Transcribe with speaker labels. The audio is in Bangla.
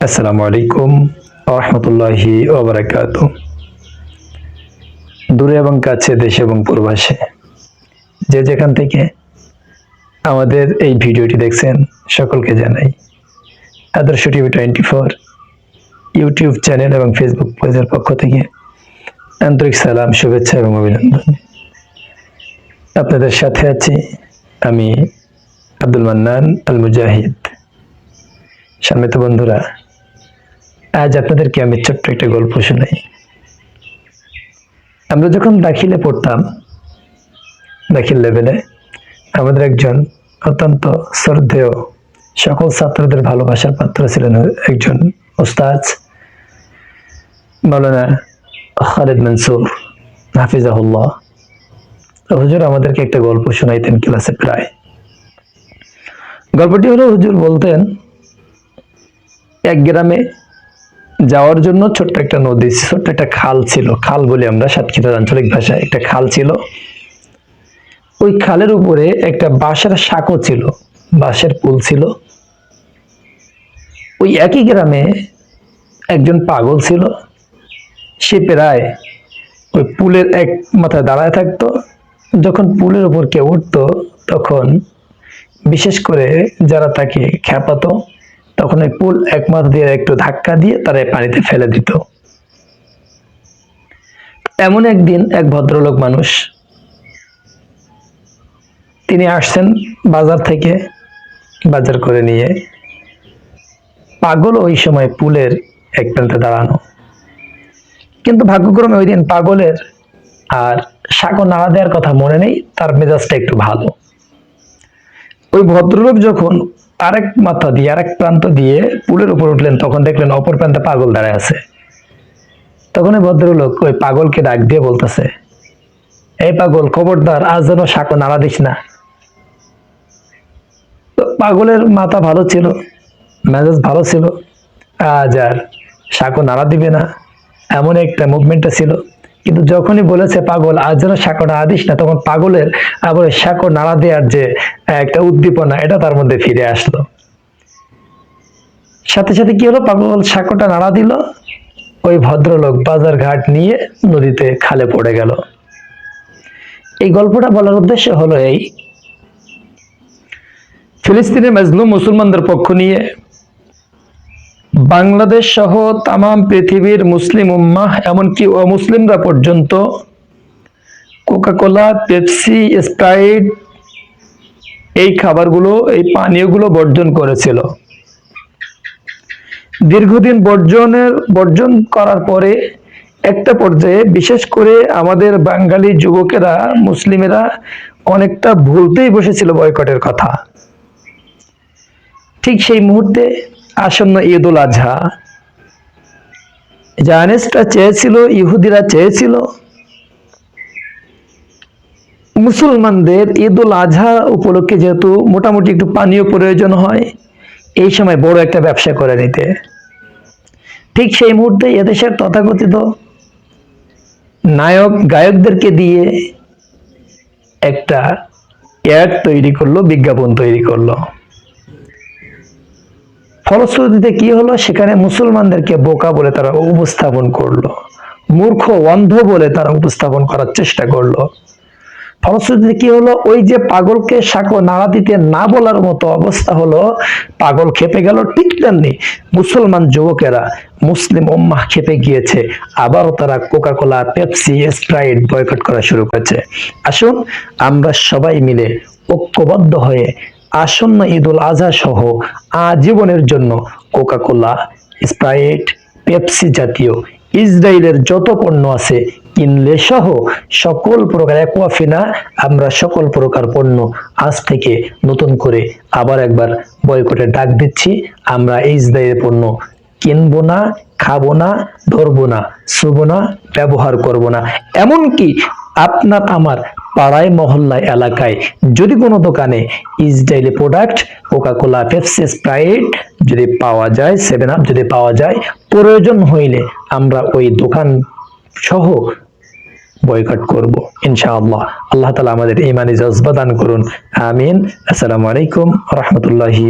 Speaker 1: আসসালামু আলাইকুম রহমতুল্লাহি ওবরাকাত। দূরে এবং কাছে, দেশে এবং প্রবাসে। যে যেখান থেকে আমাদের এই ভিডিওটি দেখছেন, সকলকে জানাই Adarsh TV twenty four YouTube channel এবং ফেসবুক পেজের পক্ষ থেকে আন্তরিক সালাম, শুভেচ্ছা এবং অভিনন্দন। আপনাদের সাথে আছি আমি আব্দুল মান্নান আল মুজাহিদ সম্মিত বন্ধুরা আজ আপনাদেরকে আমি ছোট্ট একটা গল্প শোনাই। আমরা যখন দাখিলে পড়তাম, দাখিল লেভেলে, আমাদের একজন অত্যন্ত শ্রদ্ধেয় সকল ছাত্রদের ভালোবাসার পাত্র ছিলেন একজন ওস্তাজ মৌলানা খালেদ মনসুর, হাফিজাহুল্লাহ। হুজুর আমাদেরকে একটা গল্প শোনাইতেন ক্লাসে প্রায়। গল্পটি হলো, হুজুর বলতেন, এক গ্রামে যাওয়ার জন্য ছোট্ট একটা নদী, ছোট্ট একটা খাল ছিল। খাল বলি আমরা সাতক্ষীরার আঞ্চলিক ভাষায়। একটা খাল ছিল। ওই খালের উপরে একটা বাঁশের সাঁকো ছিল। বাঁশের পুল ছিল। ওই একই গ্রামে একজন পাগল ছিল। সে প্রায় ওই পুলের এক মাথায় দাঁড়ায় থাকতো। যখন পুলের উপর কেউ উঠতো, তখন বিশেষ করে যারা তাকে খ্যাপাতো তখন ওই পুল এক মাথা দিয়ে একটু ধাক্কা দিয়ে তারা পানিতে ফেলে দিত। এমন একদিন এক ভদ্রলোক মানুষ, তিনি আসছেন বাজার থেকে বাজার করে নিয়ে। পাগল ওই সময় পুলের এক প্রান্তে দাঁড়ানো। কিন্তু ভাগ্যক্রমে ওই দিন পাগলের আর সাঁকো নাড়া দেওয়ার কথা মনে নেই, তার মেজাজটা একটু ভালো। ওই ভদ্রলোক যখন আরেক মাথা দিয়ে, আরেক প্রান্ত দিয়ে পুলের উপর উঠলেন, তখন দেখলেন অপর প্রান্তে পাগল দাঁড়ায় আছে। তখন ওই ভদ্রলোক ওই পাগলকে ডাক দিয়ে বলতেছে, এই পাগল, খবরদার, আজ যেন সাঁকো নাড়া দিস না। তো পাগলের মাথা ভালো ছিল, মেজাজ ভালো ছিল, আজ আর সাঁকো নাড়া দিবে না, এমন একটা মুভমেন্টটা ছিল। কিন্তু যখনই বলেছে পাগল আজ যেন সাঁকো নাড়া দিস না, তখন পাগলের আবার সাঁকো নাড়া দেওয়ার যে একটা উদ্দীপনা, এটা তার মধ্যে ফিরে আসলো। সাথে সাথে কি হলো? পাগল সাঁকোটা নাড়া দিল। ওই ভদ্রলোক বাজার ঘাট নিয়ে নদীতে খালে পড়ে গেল। এই গল্পটা বলার উদ্দেশ্য হলো এই। ফিলিস্তিনের মজলুম মুসলমানদের পক্ষ নিয়ে বাংলাদেশ সহ তাম পৃথিবীর মুসলিম উম্মাহ, এমনকি অমুসলিমরা পর্যন্ত কোকাকোলা, পেপসি, স্প্রাইট, এই খাবারগুলো, এই পানীয়গুলো বর্জন করেছিল। দীর্ঘদিন বর্জনের, বর্জন করার পরে একটা পর্যায়ে বিশেষ করে আমাদের বাঙালি যুবকেরা, মুসলিমেরা অনেকটা ভুলতেই বসেছিল বয়কটের কথা। ঠিক সেই মুহূর্তে আসন্ন ঈদ উল আজহা। জানেসটা চেয়েছিল, ইহুদিরা চেয়েছিল। মুসলমানদের ঈদ উল আজহা উপলক্ষে যেহেতু মোটামুটি একটু পানীয় প্রয়োজন হয়, এই সময় বড় একটা ব্যবসা করে নিতে। ঠিক সেই মুহূর্তে এদেশের তথাকথিত নায়ক গায়কদেরকে দিয়ে একটা অ্যাড তৈরি করল, বিজ্ঞাপন তৈরি করল। ফলশ্রুতিতে কি হলো? সেখানে মুসলমানদেরকে বোকা বলে তারা উপস্থাপন করল। মূর্খ, অন্ধ বলে তারা উপস্থাপন করার চেষ্টা করল। ফলশ্রুতিতে কি হলো? ওই যে পাগলকে সাঁকো নাড়া দিতে না বলার মতো অবস্থা হলো, পাগল খেপে গেল, ঠিক তেমনি মুসলমান যুবকেরা মুসলিম উম্মাহ খেপে গিয়েছে। আবারও তারা Coca Cola Pepsi, Sprite boycott করা শুরু করেছে। আসুন আমরা সবাই মিলে ঐক্যবদ্ধ হয়ে আসন্ন ঈদ উল আজহা সহ আজীবনের জন্য কোকা কোলা স্প্রাইট, পেপসি জাতীয় ইসরায়েলের যত পণ্য আছে কিনলে সহ সকল প্রকার অ্যাকোয়াফিনা, আমরা সকল প্রকার পণ্য আজ থেকে নতুন করে আবার একবার বয়কটে ডাক দিচ্ছি। আমরা ইসরায়েলের পণ্য কিনবো না, খাব না, ধরবো না, শুবো না, ব্যবহার করব না। এমনকি আপনার আমার পাড়ায়, মহল্লায়, এলাকায়। যদি কোনো দোকানে Israeli product Coca Cola Pepsi Sprite যদি পাওয়া যায় সেভেন আপ যদি পাওয়া যায়, প্রয়োজন হইলে আমরা ওই দোকান সহ বয়কট করব, ইনশাআল্লাহ। আল্লাহ তালা আমাদের ইমানি জজবা দান করুন। আমিন। আসসালামু আলাইকুম রহমতুল্লাহি